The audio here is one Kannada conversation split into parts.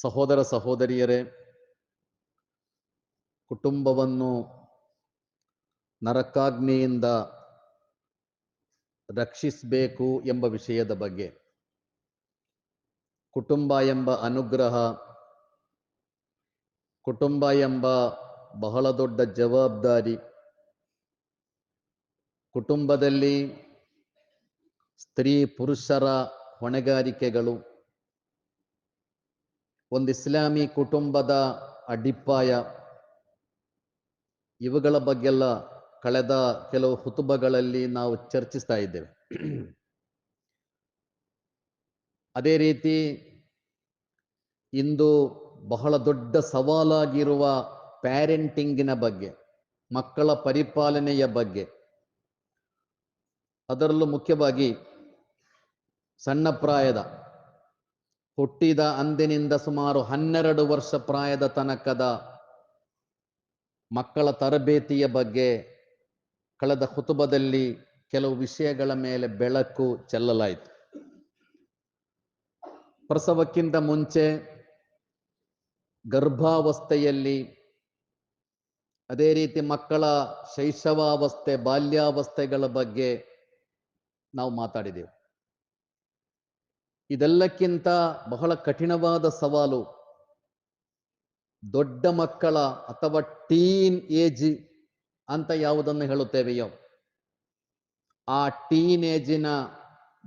ಸಹೋದರ ಸಹೋದರಿಯರೇ, ಕುಟುಂಬವನ್ನು ನರಕಾಗ್ನಿಯಿಂದ ರಕ್ಷಿಸಬೇಕು ಎಂಬ ವಿಷಯದ ಬಗ್ಗೆ, ಕುಟುಂಬ ಎಂಬ ಅನುಗ್ರಹ, ಕುಟುಂಬ ಎಂಬ ಬಹಳ ದೊಡ್ಡ ಜವಾಬ್ದಾರಿ, ಕುಟುಂಬದಲ್ಲಿ ಸ್ತ್ರೀ ಪುರುಷರ ಹೊಣೆಗಾರಿಕೆಗಳು ಒಂದು ಇಸ್ಲಾಮಿ ಕುಟುಂಬದ ಅಡಿಪಾಯ. ಇವುಗಳ ಬಗ್ಗೆಲ್ಲ ಕಳೆದ ಕೆಲವು ಹುತುಬಗಳಲ್ಲಿ ನಾವು ಚರ್ಚಿಸ್ತಾ ಇದ್ದೇವೆ. ಅದೇ ರೀತಿ ಇಂದು ಬಹಳ ದೊಡ್ಡ ಸವಾಲಾಗಿರುವ ಪ್ಯಾರೆಂಟಿಂಗಿನ ಬಗ್ಗೆ, ಮಕ್ಕಳ ಪರಿಪಾಲನೆಯ ಬಗ್ಗೆ, ಅದರಲ್ಲೂ ಮುಖ್ಯವಾಗಿ ಸಣ್ಣ ಪ್ರಾಯದ ಹುಟ್ಟಿದ ಅಂದಿನಿಂದ ಸುಮಾರು ಹನ್ನೆರಡು ವರ್ಷ ಪ್ರಾಯದ ತನಕದ ಮಕ್ಕಳ ತರಬೇತಿಯ ಬಗ್ಗೆ ಕಳೆದ ಕುತುಬದಲ್ಲಿ ಕೆಲವು ವಿಷಯಗಳ ಮೇಲೆ ಬೆಳಕು ಚೆಲ್ಲಲಾಯಿತು. ಪ್ರಸವಕ್ಕಿಂತ ಮುಂಚೆ ಗರ್ಭಾವಸ್ಥೆಯಲ್ಲಿ ಅದೇ ರೀತಿ ಮಕ್ಕಳ ಶೈಶವಾವಸ್ಥೆ, ಬಾಲ್ಯಾವಸ್ಥೆಗಳ ಬಗ್ಗೆ ನಾವು ಮಾತಾಡಿದೆವು. ಇದೆಲ್ಲಕ್ಕಿಂತ ಬಹಳ ಕಠಿಣವಾದ ಸವಾಲು ದೊಡ್ಡ ಮಕ್ಕಳ ಅಥವಾ ಟೀನ್ ಏಜ್ ಅಂತ ಯಾವುದನ್ನು ಹೇಳುತ್ತೇವೆಯೋ ಆ ಟೀನ್ ಏಜಿನ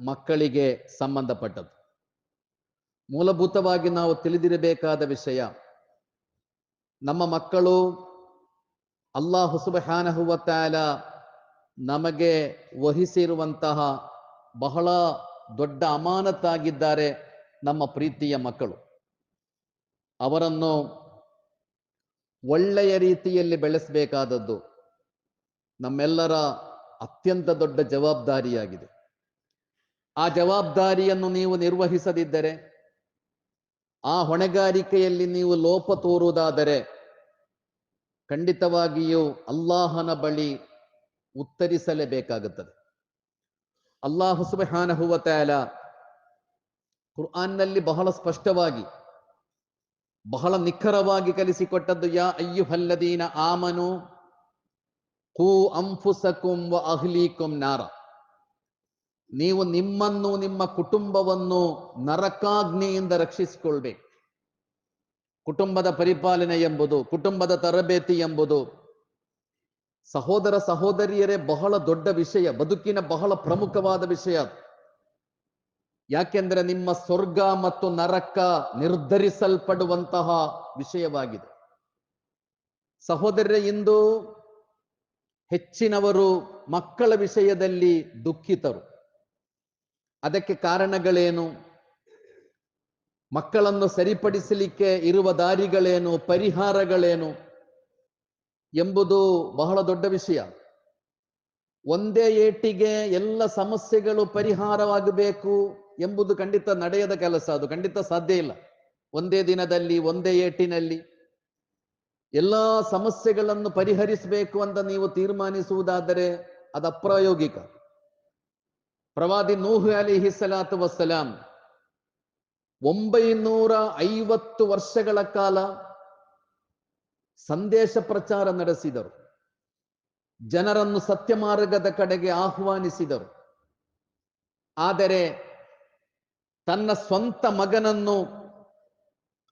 ಮಕ್ಕಳಿಗೆ ಸಂಬಂಧಪಟ್ಟದ್ದು. ಮೂಲಭೂತವಾಗಿ ನಾವು ತಿಳಿದಿರಬೇಕಾದ ವಿಷಯ, ನಮ್ಮ ಮಕ್ಕಳು ಅಲ್ಲಾಹು ಸುಬಹಾನಹುವ ತಾಲ ನಮಗೆ ವಹಿಸಿರುವಂತಹ ಬಹಳ ದೊಡ್ಡ ಅಮಾನತಾಗಿದ್ದಾರೆ ನಮ್ಮ ಪ್ರೀತಿಯ ಮಕ್ಕಳು. ಅವರನ್ನು ಒಳ್ಳೆಯ ರೀತಿಯಲ್ಲಿ ಬೆಳೆಸಬೇಕಾದದ್ದು ನಮ್ಮೆಲ್ಲರ ಅತ್ಯಂತ ದೊಡ್ಡ ಜವಾಬ್ದಾರಿಯಾಗಿದೆ. ಆ ಜವಾಬ್ದಾರಿಯನ್ನು ನೀವು ನಿರ್ವಹಿಸದಿದ್ದರೆ, ಆ ಹೊಣೆಗಾರಿಕೆಯಲ್ಲಿ ನೀವು ಲೋಪ ತೋರುವುದಾದರೆ ಖಂಡಿತವಾಗಿಯೂ ಅಲ್ಲಾಹನ ಬಳಿ ಉತ್ತರಿಸಲೇಬೇಕಾಗುತ್ತದೆ. ಅಲ್ಲಾಹು ಸುಬಹಾನಹುವ ಹುವತಾಲ ಕುರ್ಆನ್ನಲ್ಲಿ ಬಹಳ ಸ್ಪಷ್ಟವಾಗಿ, ಬಹಳ ನಿಖರವಾಗಿ ಕಲಿಸಿಕೊಟ್ಟದ್ದು, ಯಾ ಅಯ್ಯುಹಲ್ಲದೀನ ಆಮನು ಕೂ ಅಂಫುಸಕುಂ ವ ಅಹ್ಲೀಕುಂ ನಾರ. ನೀವು ನಿಮ್ಮನ್ನು, ನಿಮ್ಮ ಕುಟುಂಬವನ್ನು ನರಕಾಗ್ನಿಯಿಂದ ರಕ್ಷಿಸಿಕೊಳ್ಬೇಕು. ಕುಟುಂಬದ ಪರಿಪಾಲನೆ ಎಂಬುದು, ಕುಟುಂಬದ ತರಬೇತಿ ಎಂಬುದು ಸಹೋದರ ಸಹೋದರಿಯರೇ, ಬಹಳ ದೊಡ್ಡ ವಿಷಯ, ಬದುಕಿನ ಬಹಳ ಪ್ರಮುಖವಾದ ವಿಷಯ ಯಾಕೆಂದ್ರೆ ನಿಮ್ಮ ಸ್ವರ್ಗ ಮತ್ತು ನರಕ ನಿರ್ಧರಿಸಲ್ಪಡುವಂತಹ ವಿಷಯವಾಗಿದೆ. ಸಹೋದರರೇ, ಇಂದು ಹೆಚ್ಚಿನವರು ಮಕ್ಕಳ ವಿಷಯದಲ್ಲಿ ದುಃಖಿತರು. ಅದಕ್ಕೆ ಕಾರಣಗಳೇನು? ಮಕ್ಕಳನ್ನು ಸರಿಪಡಿಸಲಿಕ್ಕೆ ಇರುವ ದಾರಿಗಳೇನು? ಪರಿಹಾರಗಳೇನು? ಎಂಬುದು ಬಹಳ ದೊಡ್ಡ ವಿಷಯ. ಒಂದೇ ಏಟಿಗೆ ಎಲ್ಲ ಸಮಸ್ಯೆಗಳು ಪರಿಹಾರವಾಗಬೇಕು ಎಂಬುದು ಖಂಡಿತ ನಡೆಯದ ಕೆಲಸ ಅದು, ಖಂಡಿತ ಸಾಧ್ಯ ಇಲ್ಲ. ಒಂದೇ ದಿನದಲ್ಲಿ, ಒಂದೇ ಏಟಿನಲ್ಲಿ. ಎಲ್ಲ ಸಮಸ್ಯೆಗಳನ್ನು ಪರಿಹರಿಸಬೇಕು ಅಂತ ನೀವು ತೀರ್ಮಾನಿಸುವುದಾದರೆ ಅದು ಅಪ್ರಾಯೋಗಿಕ. ಪ್ರವಾದಿ ನೂಹು ಅಲಿ ಹಿಸಲಾತ್ ವಸ್ಸಲಾಂ, ಒಂಬೈನೂರ ಐವತ್ತು ವರ್ಷಗಳ ಕಾಲ ಸಂದೇಶ ಪ್ರಚಾರ ನಡೆಸಿದರು. ಜನರನ್ನು ಸತ್ಯ ಮಾರ್ಗದ ಕಡೆಗೆ ಆಹ್ವಾನಿಸಿದರು. ಆದರೆ ತನ್ನ ಸ್ವಂತ ಮಗನನ್ನು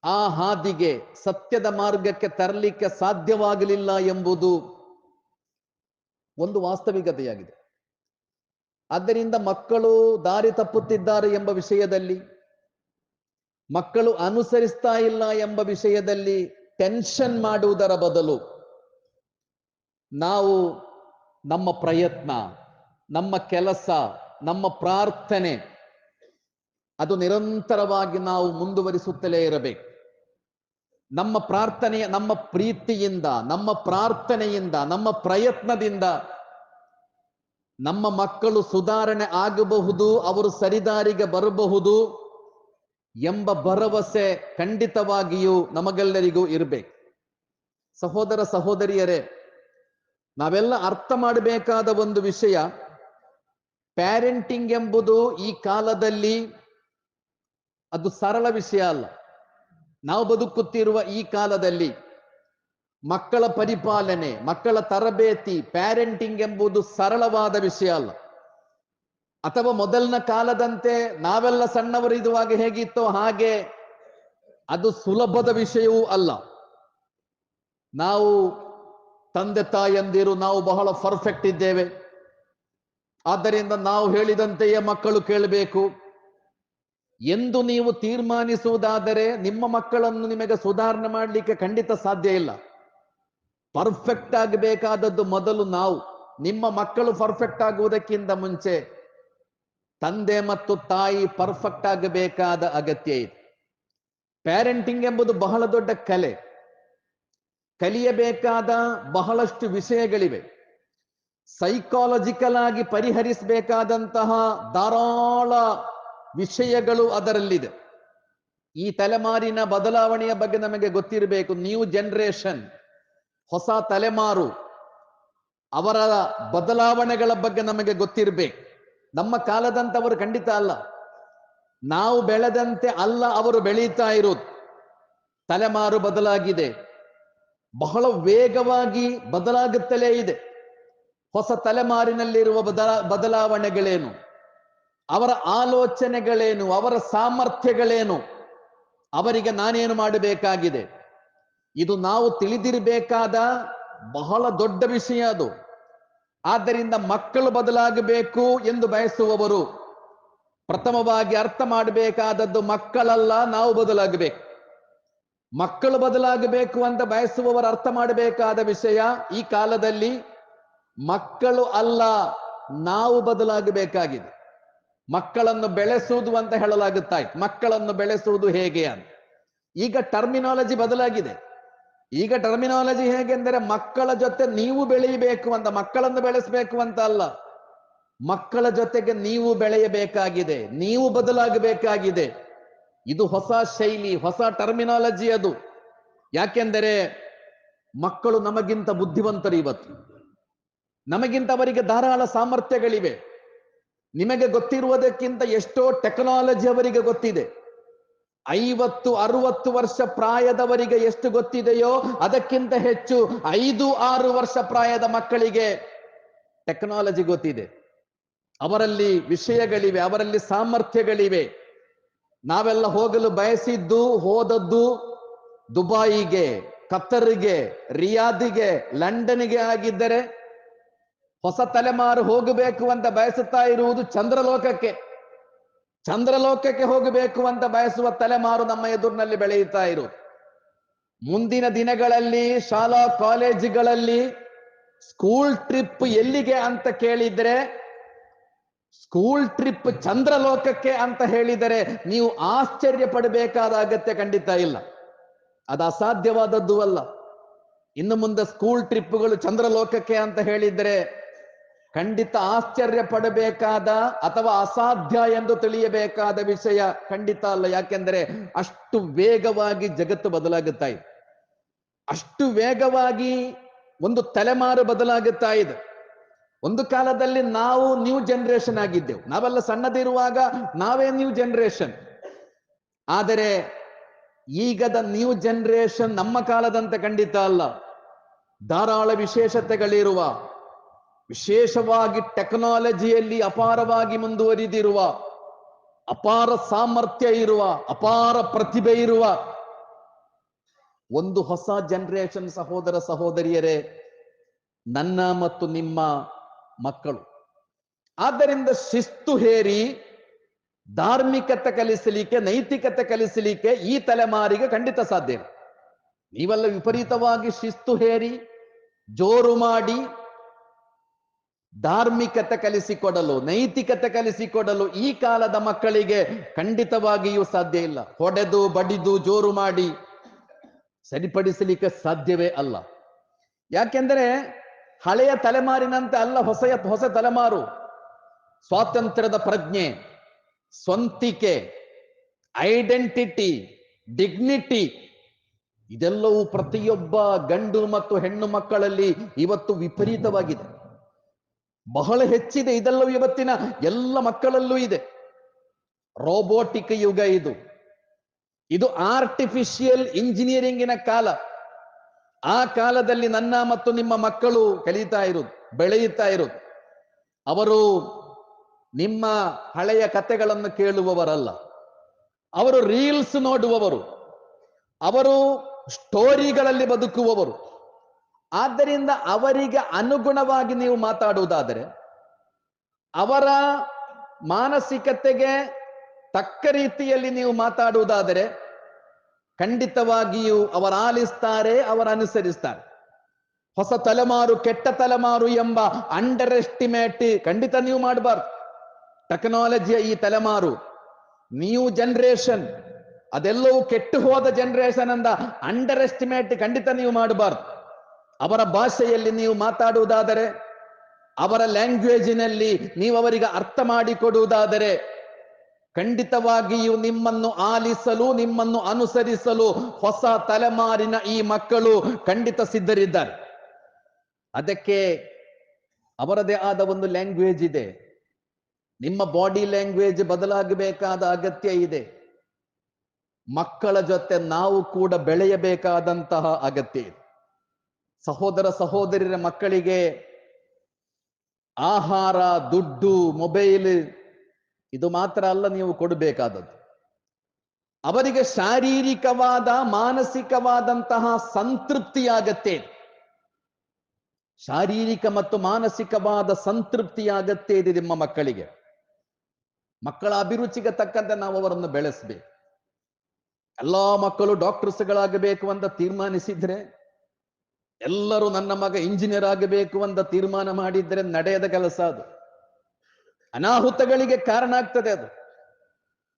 ಆ ಹಾದಿಗೆ, ಸತ್ಯದ ಮಾರ್ಗಕ್ಕೆ ತರಲಿಕ್ಕೆ ಸಾಧ್ಯವಾಗಲಿಲ್ಲ ಎಂಬುದು ಒಂದು ವಾಸ್ತವಿಕತೆಯಾಗಿದೆ. ಆದ್ದರಿಂದ ಮಕ್ಕಳು ದಾರಿ ತಪ್ಪುತ್ತಿದ್ದಾರೆ ಎಂಬ ವಿಷಯದಲ್ಲಿ, ಮಕ್ಕಳು ಅನುಸರಿಸ್ತಾ ಇಲ್ಲ ಎಂಬ ವಿಷಯದಲ್ಲಿ ಟೆನ್ಷನ್ ಮಾಡುವುದರ ಬದಲು ನಾವು ನಮ್ಮ ಪ್ರಯತ್ನ, ನಮ್ಮ ಕೆಲಸ, ನಮ್ಮ ಪ್ರಾರ್ಥನೆ, ಅದು ನಿರಂತರವಾಗಿ ನಾವು ಮುಂದುವರಿಸುತ್ತಲೇ ಇರಬೇಕು. ನಮ್ಮ ಪ್ರಾರ್ಥನೆಯ, ನಮ್ಮ ಪ್ರೀತಿಯಿಂದ, ನಮ್ಮ ಪ್ರಾರ್ಥನೆಯಿಂದ, ನಮ್ಮ ಪ್ರಯತ್ನದಿಂದ ನಮ್ಮ ಮಕ್ಕಳು ಸುಧಾರಣೆ ಆಗಬಹುದು, ಅವರು ಸರಿದಾರಿಗೆ ಬರಬಹುದು. ಎಂಬ ಭರವಸೆ ಖಂಡಿತವಾಗಿಯೂ ನಮಗೆಲ್ಲರಿಗೂ ಇರಬೇಕು. ಸಹೋದರ ಸಹೋದರಿಯರೇ, ನಾವೆಲ್ಲ ಅರ್ಥ ಮಾಡಬೇಕಾದ ಒಂದು ವಿಷಯ ಪ್ಯಾರೆಂಟಿಂಗ್ ಎಂಬುದು ಈ ಕಾಲದಲ್ಲಿ ಅದು ಸರಳ ವಿಷಯ ಅಲ್ಲ. ನಾವು ಬದುಕುತ್ತಿರುವ ಈ ಕಾಲದಲ್ಲಿ ಮಕ್ಕಳ ಪರಿಪಾಲನೆ, ಮಕ್ಕಳ ತರಬೇತಿ ಪ್ಯಾರೆಂಟಿಂಗ್ ಎಂಬುದು ಸರಳವಾದ ವಿಷಯ ಅಲ್ಲ. ಅಥವಾ ಮೊದಲಿನ ಕಾಲದಂತೆ ನಾವೆಲ್ಲ ಸಣ್ಣವರಿದುವಾಗ ಹೇಗಿತ್ತೋ ಹಾಗೆ ಅದು ಸುಲಭದ ವಿಷಯವೂ ಅಲ್ಲ. ನಾವು ತಂದೆ ತಾಯಂದಿರು ನಾವು ಬಹಳ ಪರ್ಫೆಕ್ಟ್ ಇದ್ದೇವೆ. ಆದ್ದರಿಂದ ನಾವು ಹೇಳಿದಂತೆಯೇ ಮಕ್ಕಳು ಕೇಳಬೇಕು. ಎಂದು ನೀವು ತೀರ್ಮಾನಿಸುವುದಾದರೆ ನಿಮ್ಮ ಮಕ್ಕಳನ್ನು ನಿಮಗೆ ಸುಧಾರಣೆ ಮಾಡಲಿಕ್ಕೆ ಖಂಡಿತ ಸಾಧ್ಯ ಇಲ್ಲ. ಪರ್ಫೆಕ್ಟ್ ಆಗಬೇಕಾದದ್ದು ಮೊದಲು ನಾವು. ನಿಮ್ಮ ಮಕ್ಕಳು ಪರ್ಫೆಕ್ಟ್ ಆಗುವುದಕ್ಕಿಂತ ಮುಂಚೆ ತಂದೆ ಮತ್ತು ತಾಯಿ ಪರ್ಫೆಕ್ಟ್ ಆಗಬೇಕಾದ ಅಗತ್ಯ ಇದೆ. ಪ್ಯಾರೆಂಟಿಂಗ್ ಎಂಬುದು ಬಹಳ ದೊಡ್ಡ ಕಲೆ. ಕಲಿಯಬೇಕಾದ ಬಹಳಷ್ಟು ವಿಷಯಗಳಿವೆ. ಸೈಕಾಲಜಿಕಲ್ ಆಗಿ ಪರಿಹರಿಸಬೇಕಾದಂತಹ ಧಾರಾಳ ವಿಷಯಗಳು ಅದರಲ್ಲಿದೆ. ಈ ತಲೆಮಾರಿನ ಬದಲಾವಣೆಯ ಬಗ್ಗೆ ನಮಗೆ ಗೊತ್ತಿರಬೇಕು. ನ್ಯೂ ಜನರೇಷನ್ ಹೊಸ ತಲೆಮಾರು, ಅವರ ಬದಲಾವಣೆಗಳ ಬಗ್ಗೆ ನಮಗೆ ಗೊತ್ತಿರಬೇಕು. ನಮ್ಮ ಕಾಲದಂತವರು ಖಂಡಿತ ಅಲ್ಲ. ನಾವು ಬೆಳೆದಂತೆ ಅಲ್ಲ ಅವರು ಬೆಳೀತಾ ಇರೋದು. ತಲೆಮಾರು ಬದಲಾಗಿದೆ. ಬಹಳ ವೇಗವಾಗಿ ಬದಲಾಗುತ್ತಲೇ ಇದೆ. ಹೊಸ ತಲೆಮಾರಿನಲ್ಲಿರುವ ಬದಲಾ, ಬದಲಾವಣೆಗಳೇನು? ಅವರ ಆಲೋಚನೆಗಳೇನು? ಅವರ ಸಾಮರ್ಥ್ಯಗಳೇನು? ಅವರಿಗೆ ನಾನೇನು ಮಾಡಬೇಕಾಗಿದೆ? ಇದು ನಾವು ತಿಳಿದಿರಬೇಕಾದ ಬಹಳ ದೊಡ್ಡ ವಿಷಯ ಅದು. ಆದ್ದರಿಂದ ಮಕ್ಕಳು ಬದಲಾಗಬೇಕು ಎಂದು ಬಯಸುವವರು. ಪ್ರಥಮವಾಗಿ ಅರ್ಥ ಮಾಡಬೇಕಾದದ್ದು ಮಕ್ಕಳಲ್ಲ, ನಾವು ಬದಲಾಗಬೇಕು. ಮಕ್ಕಳು ಬದಲಾಗಬೇಕು ಅಂತ ಬಯಸುವವರು ಅರ್ಥ ಮಾಡಬೇಕಾದ ವಿಷಯ ಈ ಕಾಲದಲ್ಲಿ ಮಕ್ಕಳು ಅಲ್ಲ, ನಾವು ಬದಲಾಗಬೇಕಾಗಿದೆ. ಮಕ್ಕಳನ್ನು ಬೆಳೆಸುವುದು ಅಂತ ಹೇಳಲಾಗುತ್ತಾಯ್ತು. ಮಕ್ಕಳನ್ನು ಬೆಳೆಸುವುದು ಹೇಗೆ ಅಂತ. ಈಗ ಟರ್ಮಿನಾಲಜಿ ಬದಲಾಗಿದೆ. ಈಗ ಟರ್ಮಿನಾಲಜಿ ಹೇಗೆಂದರೆ ಮಕ್ಕಳ ಜೊತೆ ನೀವು ಬೆಳೆಯಬೇಕು ಅಂತ, ಮಕ್ಕಳನ್ನು ಬೆಳೆಸಬೇಕು ಅಂತ ಅಲ್ಲ. ಮಕ್ಕಳ ಜೊತೆಗೆ ನೀವು ಬೆಳೆಯಬೇಕಾಗಿದೆ, ನೀವು ಬದಲಾಗಬೇಕಾಗಿದೆ. ಇದು ಹೊಸ ಶೈಲಿ, ಹೊಸ ಟರ್ಮಿನಾಲಜಿ ಅದು. ಯಾಕೆಂದರೆ ಮಕ್ಕಳು ನಮಗಿಂತ ಬುದ್ಧಿವಂತರು ಇವತ್ತು. ನಮಗಿಂತ ಅವರಿಗೆ ಧಾರಾಳ ಸಾಮರ್ಥ್ಯಗಳಿವೆ. ನಿಮಗೆ ಗೊತ್ತಿರುವುದಕ್ಕಿಂತ ಎಷ್ಟೋ ಟೆಕ್ನಾಲಜಿ ಅವರಿಗೆ ಗೊತ್ತಿದೆ. ಐವತ್ತು, ಅರವತ್ತು ವರ್ಷ ಪ್ರಾಯದವರಿಗೆ ಎಷ್ಟು ಗೊತ್ತಿದೆಯೋ ಅದಕ್ಕಿಂತ ಹೆಚ್ಚು ಐದು, ಆರು ವರ್ಷ ಪ್ರಾಯದ ಮಕ್ಕಳಿಗೆ ಟೆಕ್ನಾಲಜಿ ಗೊತ್ತಿದೆ. ಅವರಲ್ಲಿ ವಿಷಯಗಳಿವೆ, ಅವರಲ್ಲಿ ಸಾಮರ್ಥ್ಯಗಳಿವೆ. ನಾವೆಲ್ಲ ಹೋಗಲು ಬಯಸಿದ್ದು, ಹೋದದ್ದು ದುಬಾಯಿಗೆ ಕತ್ತರಿಗೆ ರಿಯಾದಿಗೆ, ಲಂಡನ್ಗೆ ಆಗಿದ್ದರೆ ಹೊಸ ತಲೆಮಾರು ಹೋಗಬೇಕು ಅಂತ ಬಯಸುತ್ತಾ ಇರುವುದು ಚಂದ್ರಲೋಕಕ್ಕೆ. ಚಂದ್ರಲೋಕಕ್ಕೆ ಹೋಗಬೇಕು ಅಂತ ಬಯಸುವ ತಲೆಮಾರು ನಮ್ಮ ಎದುರಿನಲ್ಲಿ ಬೆಳೆಯುತ್ತಾ ಇರು. ಮುಂದಿನ ದಿನಗಳಲ್ಲಿ, ಶಾಲಾ ಕಾಲೇಜುಗಳಲ್ಲಿ ಸ್ಕೂಲ್ ಟ್ರಿಪ್ ಎಲ್ಲಿಗೆ ಅಂತ ಕೇಳಿದ್ರೆ ಸ್ಕೂಲ್ ಟ್ರಿಪ್ ಚಂದ್ರಲೋಕಕ್ಕೆ ಅಂತ ಹೇಳಿದರೆ ನೀವು ಆಶ್ಚರ್ಯ ಪಡಬೇಕಾದ ಅಗತ್ಯ ಖಂಡಿತ ಇಲ್ಲ. ಅದು ಅಸಾಧ್ಯವಾದದ್ದು ಅಲ್ಲ. ಇನ್ನು ಮುಂದೆ ಸ್ಕೂಲ್ ಟ್ರಿಪ್ಗಳು ಚಂದ್ರಲೋಕಕ್ಕೆ ಅಂತ ಹೇಳಿದ್ರೆ ಖಂಡಿತ ಆಶ್ಚರ್ಯ ಪಡಬೇಕಾದ ಅಥವಾ ಅಸಾಧ್ಯ ಎಂದು ತಿಳಿಯಬೇಕಾದ ವಿಷಯ ಖಂಡಿತ ಅಲ್ಲ. ಯಾಕೆಂದರೆ ಅಷ್ಟು ವೇಗವಾಗಿ ಜಗತ್ತು ಬದಲಾಗುತ್ತಾ ಇದೆ. ಅಷ್ಟು ವೇಗವಾಗಿ ಒಂದು ತಲೆಮಾರು ಬದಲಾಗುತ್ತಾ ಇದೆ. ಒಂದು ಕಾಲದಲ್ಲಿ ನಾವು ನ್ಯೂ ಜನರೇಷನ್ ಆಗಿದ್ದೆವು. ನಾವೆಲ್ಲ ಸಣ್ಣದಿರುವಾಗ ನಾವೇ ನ್ಯೂ ಜನರೇಷನ್ ಆದರೆ ಈಗದ ನ್ಯೂ ಜನರೇಷನ್ ನಮ್ಮ ಕಾಲದಂತೆ ಖಂಡಿತ ಅಲ್ಲ. ಧಾರಾಳ ವಿಶೇಷತೆಗಳಿರುವ ವಿಶೇಷವಾಗಿ ಟೆಕ್ನಾಲಜಿಯಲ್ಲಿ ಅಪಾರವಾಗಿ ಮುಂದುವರಿದಿರುವ, ಅಪಾರ ಸಾಮರ್ಥ್ಯ ಇರುವ, ಅಪಾರ ಪ್ರತಿಭೆ ಇರುವ ಒಂದು ಹೊಸ ಜನರೇಷನ್ ಸಹೋದರ ಸಹೋದರಿಯರೇ, ನನ್ನ ಮತ್ತು ನಿಮ್ಮ ಮಕ್ಕಳು ಆದ್ದರಿಂದ ಶಿಸ್ತು ಹೇರಿ, ಧಾರ್ಮಿಕತೆ ಕಲಿಸಲಿಕ್ಕೆ, ನೈತಿಕತೆ ಕಲಿಸಲಿಕ್ಕೆ ಈ ತಲೆಮಾರಿಗೆ ಖಂಡಿತ ಸಾಧ್ಯ. ನೀವೆಲ್ಲ ವಿಪರೀತವಾಗಿ ಶಿಸ್ತು ಹೇರಿ, ಜೋರು ಮಾಡಿ ಧಾರ್ಮಿಕತೆ ಕಲಿಸಿಕೊಡಲು, ನೈತಿಕತೆ ಕಲಿಸಿಕೊಡಲು ಈ ಕಾಲದ ಮಕ್ಕಳಿಗೆ ಖಂಡಿತವಾಗಿಯೂ ಸಾಧ್ಯ ಇಲ್ಲ. ಹೊಡೆದು, ಬಡಿದು, ಜೋರು ಮಾಡಿ ಸರಿಪಡಿಸಲಿಕ್ಕೆ ಸಾಧ್ಯವೇ ಅಲ್ಲ. ಯಾಕೆಂದರೆ ಹಳೆಯ ತಲೆಮಾರಿನಂತೆ ಅಲ್ಲ ಹೊಸ ಹೊಸ ತಲೆಮಾರು. ಸ್ವಾತಂತ್ರ್ಯದ ಪ್ರಜ್ಞೆ, ಸ್ವಂತಿಕೆ, ಐಡೆಂಟಿಟಿ, ಡಿಗ್ನಿಟಿ, ಇದೆಲ್ಲವೂ ಪ್ರತಿಯೊಬ್ಬ ಗಂಡು ಮತ್ತು ಹೆಣ್ಣು ಮಕ್ಕಳಲ್ಲಿ ಇವತ್ತು ವಿಪರೀತವಾಗಿದೆ. ಬಹಳ ಹೆಚ್ಚಿದೆ, ಇದೆಲ್ಲವೂ ಇವತ್ತಿನ ಎಲ್ಲ ಮಕ್ಕಳಲ್ಲೂ ಇದೆ. ರೋಬೋಟಿಕ್ ಯುಗ ಇದು. ಇದು ಆರ್ಟಿಫಿಷಿಯಲ್ ಇಂಜಿನಿಯರಿಂಗಿನ ಕಾಲ. ಆ ಕಾಲದಲ್ಲಿ ನನ್ನ ಮತ್ತು ನಿಮ್ಮ ಮಕ್ಕಳು ಕಲಿತಾ ಇರುವುದು ಬೆಳೆಯುತ್ತಾ ಇರುವುದು ಅವರು ನಿಮ್ಮ ಹಳೆಯ ಕಥೆಗಳನ್ನು ಕೇಳುವವರಲ್ಲ. ಅವರು ರೀಲ್ಸ್ ನೋಡುವವರು. ಅವರು ಸ್ಟೋರಿಗಳಲ್ಲಿ ಬದುಕುವವರು. ಆದ್ದರಿಂದ ಅವರಿಗೆ ಅನುಗುಣವಾಗಿ ನೀವು ಮಾತಾಡುವುದಾದರೆ, ಅವರ ಮಾನಸಿಕತೆಗೆ ತಕ್ಕ ರೀತಿಯಲ್ಲಿ ನೀವು ಮಾತಾಡುವುದಾದರೆ, ಖಂಡಿತವಾಗಿಯೂ ಅವರ ಆಲಿಸ್ತಾರೆ, ಅವರ ಅನುಸರಿಸ್ತಾರೆ. ಹೊಸ ತಲೆಮಾರು, ಕೆಟ್ಟ ತಲೆಮಾರು ಎಂಬ ಅಂಡರ್ ಎಸ್ಟಿಮೇಟ್ ಖಂಡಿತ ನೀವು ಮಾಡಬಾರ್ದು. ಟೆಕ್ನಾಲಜಿಯ ಈ ತಲೆಮಾರು ನ್ಯೂ ಜನರೇಷನ್ ಅದೆಲ್ಲವೂ ಕೆಟ್ಟು ಹೋದ ಜನರೇಷನ್ ಅಂದ ಅಂಡರ್ ಎಸ್ಟಿಮೇಟ್ ಖಂಡಿತ ನೀವು ಮಾಡಬಾರ್ದು. ಅವರ ಭಾಷೆಯಲ್ಲಿ ನೀವು ಮಾತಾಡುವುದಾದರೆ, ಅವರ ಲ್ಯಾಂಗ್ವೇಜಿನಲ್ಲಿ ನೀವು ಅವರಿಗೆ ಅರ್ಥ ಮಾಡಿಕೊಡುವುದಾದರೆ, ಖಂಡಿತವಾಗಿಯೂ ನಿಮ್ಮನ್ನು ಆಲಿಸಲು, ನಿಮ್ಮನ್ನು ಅನುಸರಿಸಲು ಹೊಸ ತಲೆಮಾರಿನ ಈ ಮಕ್ಕಳು ಖಂಡಿತ ಸಿದ್ಧರಿದ್ದಾರೆ. ಅದಕ್ಕೆ ಅವರದೇ ಆದ ಒಂದು ಲ್ಯಾಂಗ್ವೇಜ್ ಇದೆ. ನಿಮ್ಮ ಬಾಡಿ ಲ್ಯಾಂಗ್ವೇಜ್ ಬದಲಾಗಬೇಕಾದ ಅಗತ್ಯ ಇದೆ. ಮಕ್ಕಳ ಜೊತೆ ನಾವು ಕೂಡ ಬೆಳೆಯಬೇಕಾದಂತಹ ಅಗತ್ಯ ಇದೆ. ಸಹೋದರ ಸಹೋದರಿಯರ ಮಕ್ಕಳಿಗೆ ಆಹಾರ, ದುಡ್ಡು, ಮೊಬೈಲ್ ಇದು ಮಾತ್ರ ಅಲ್ಲ, ನೀವು ಕೊಡಬೇಕಾದದ್ದು. ಅವರಿಗೆ ಶಾರೀರಿಕವಾದ, ಮಾನಸಿಕವಾದಂತಹ ಸಂತೃಪ್ತಿಯಾಗತ್ತೆ. ಶಾರೀರಿಕ ಮತ್ತು ಮಾನಸಿಕವಾದ ಸಂತೃಪ್ತಿ ಅಗತ್ಯ ಇದೆ ನಿಮ್ಮ ಮಕ್ಕಳಿಗೆ. ಮಕ್ಕಳ ಅಭಿರುಚಿಗೆ ತಕ್ಕಂತೆ ನಾವು ಅವರನ್ನು ಬೆಳೆಸಬೇಕು. ಎಲ್ಲಾ ಮಕ್ಕಳು ಡಾಕ್ಟರ್ಸ್ಗಳಾಗಬೇಕು ಅಂತ ತೀರ್ಮಾನಿಸಿದ್ರೆ ಎಲ್ಲರೂ ನನ್ನ ಮಗ ಇಂಜಿನಿಯರ್ ಆಗಬೇಕು ಅಂತ ತೀರ್ಮಾನ ಮಾಡಿದ್ರೆ ನಡೆಯದ ಕೆಲಸ ಅದು. ಅನಾಹುತಗಳಿಗೆ ಕಾರಣ ಆಗ್ತದೆ ಅದು.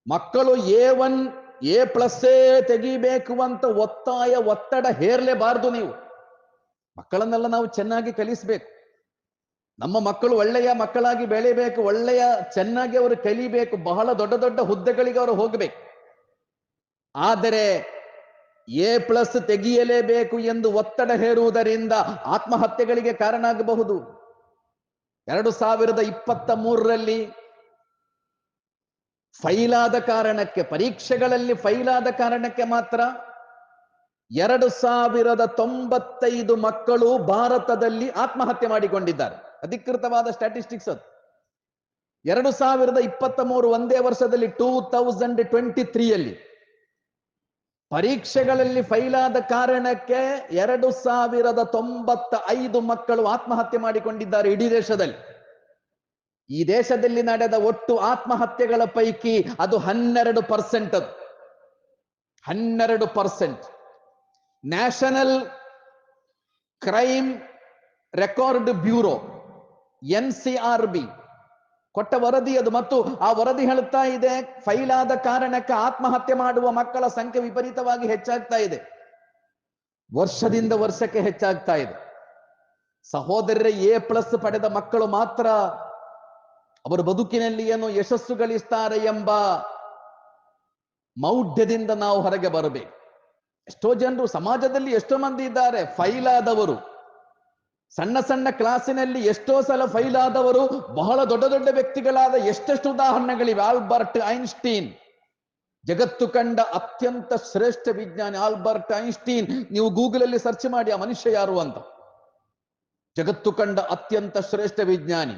ಮಕ್ಕಳು ಎ ಒನ್ ಎ ಪ್ಲಸ್ ತೆಗಿಬೇಕು ಅಂತ ಒತ್ತಾಯ, ಒತ್ತಡ ಹೇರ್ಲೇಬಾರ್ದು ನೀವು. ಮಕ್ಕಳನ್ನೆಲ್ಲ ನಾವು ಚೆನ್ನಾಗಿ ಕಲಿಸ್ಬೇಕು. ನಮ್ಮ ಮಕ್ಕಳು ಒಳ್ಳೆಯ ಮಕ್ಕಳಾಗಿ ಬೆಳಿಬೇಕು, ಒಳ್ಳೆಯ ಚೆನ್ನಾಗಿ ಅವರು ಕಲಿಬೇಕು, ಬಹಳ ದೊಡ್ಡ ದೊಡ್ಡ ಹುದ್ದೆಗಳಿಗೆ ಅವರು ಹೋಗಬೇಕು. ಆದರೆ ಎ ಪ್ಲಸ್ ತೆಗೆಯಲೇಬೇಕು ಎಂದು ಒತ್ತಡ ಹೇರುವುದರಿಂದ ಆತ್ಮಹತ್ಯೆಗಳಿಗೆ ಕಾರಣ ಆಗಬಹುದು ಎರಡು ಸಾವಿರದ ಇಪ್ಪತ್ತ ಮೂರರಲ್ಲಿ ಫೈಲಾದ ಕಾರಣಕ್ಕೆ, ಪರೀಕ್ಷೆಗಳಲ್ಲಿ ಫೈಲಾದ ಕಾರಣಕ್ಕೆ ಮಾತ್ರ ಎರಡು ಸಾವಿರದ ತೊಂಬತ್ತೈದು ಮಕ್ಕಳು ಭಾರತದಲ್ಲಿ ಆತ್ಮಹತ್ಯೆ ಮಾಡಿಕೊಂಡಿದ್ದಾರೆ. ಅಧಿಕೃತವಾದ ಸ್ಟ್ಯಾಟಿಸ್ಟಿಕ್ಸ್ ಅದು. ಎರಡು ಸಾವಿರದ ಇಪ್ಪತ್ತ ಮೂರು ಒಂದೇ ವರ್ಷದಲ್ಲಿ ಟೂ ತೌಸಂಡ್ ಟ್ವೆಂಟಿ ತ್ರೀಯಲ್ಲಿ ಪರೀಕ್ಷೆಗಳಲ್ಲಿ ಫೈಲಾದ ಕಾರಣಕ್ಕೆ ಎರಡು ಸಾವಿರದ ತೊಂಬತ್ತ ಐದು ಮಕ್ಕಳು ಆತ್ಮಹತ್ಯೆ ಮಾಡಿಕೊಂಡಿದ್ದಾರೆ ಇಡೀ ದೇಶದಲ್ಲಿ. ಈ ದೇಶದಲ್ಲಿ ನಡೆದ ಒಟ್ಟು ಆತ್ಮಹತ್ಯೆಗಳ ಪೈಕಿ ಅದು ಹನ್ನೆರಡು ಪರ್ಸೆಂಟ್ ಅದು. ಹನ್ನೆರಡು percent national crime record bureau N C R B ಕೊಟ್ಟ ವರದಿ ಅದು ಮತ್ತು ಆ ವರದಿ ಹೇಳುತ್ತಾ ಇದೆ ಫೈಲಾದ ಕಾರಣಕ್ಕೆ ಆತ್ಮಹತ್ಯೆ ಮಾಡುವ ಮಕ್ಕಳ ಸಂಖ್ಯೆ ವಿಪರೀತವಾಗಿ ಹೆಚ್ಚಾಗ್ತಾ ಇದೆ. ವರ್ಷದಿಂದ ವರ್ಷಕ್ಕೆ ಹೆಚ್ಚಾಗ್ತಾ ಇದೆ. ಸಹೋದರರೇ, ಎ ಪ್ಲಸ್ ಪಡೆದ ಮಕ್ಕಳು ಮಾತ್ರ ಅವರ ಬದುಕಿನಲ್ಲಿ ಏನು ಯಶಸ್ಸು ಗಳಿಸ್ತಾರೆ ಎಂಬ ಮೌಢ್ಯದಿಂದ ನಾವು ಹೊರಗೆ ಬರಬೇಕು. ಎಷ್ಟೋ ಜನರು ಸಮಾಜದಲ್ಲಿ ಎಷ್ಟೋ ಮಂದಿ ಇದ್ದಾರೆ, ಫೈಲ್ ಆದವರು. ಸಣ್ಣ ಸಣ್ಣ ಕ್ಲಾಸಿನಲ್ಲಿ ಎಷ್ಟೋ ಸಲ ಫೈಲ್ ಆದವರು ಬಹಳ ದೊಡ್ಡ ದೊಡ್ಡ ವ್ಯಕ್ತಿಗಳಾದ ಎಷ್ಟೆಷ್ಟು ಉದಾಹರಣೆಗಳಿವೆ. Albert Einstein. ಜಗತ್ತು ಕಂಡ ಅತ್ಯಂತ ಶ್ರೇಷ್ಠ ವಿಜ್ಞಾನಿ ಆಲ್ಬರ್ಟ್ ಐನ್ಸ್ಟೀನ್. ನೀವು ಗೂಗಲ್ ಅಲ್ಲಿ ಸರ್ಚ್ ಮಾಡಿ ಆ ಮನುಷ್ಯ ಯಾರು ಅಂತ. ಜಗತ್ತು ಕಂಡ ಅತ್ಯಂತ ಶ್ರೇಷ್ಠ ವಿಜ್ಞಾನಿ.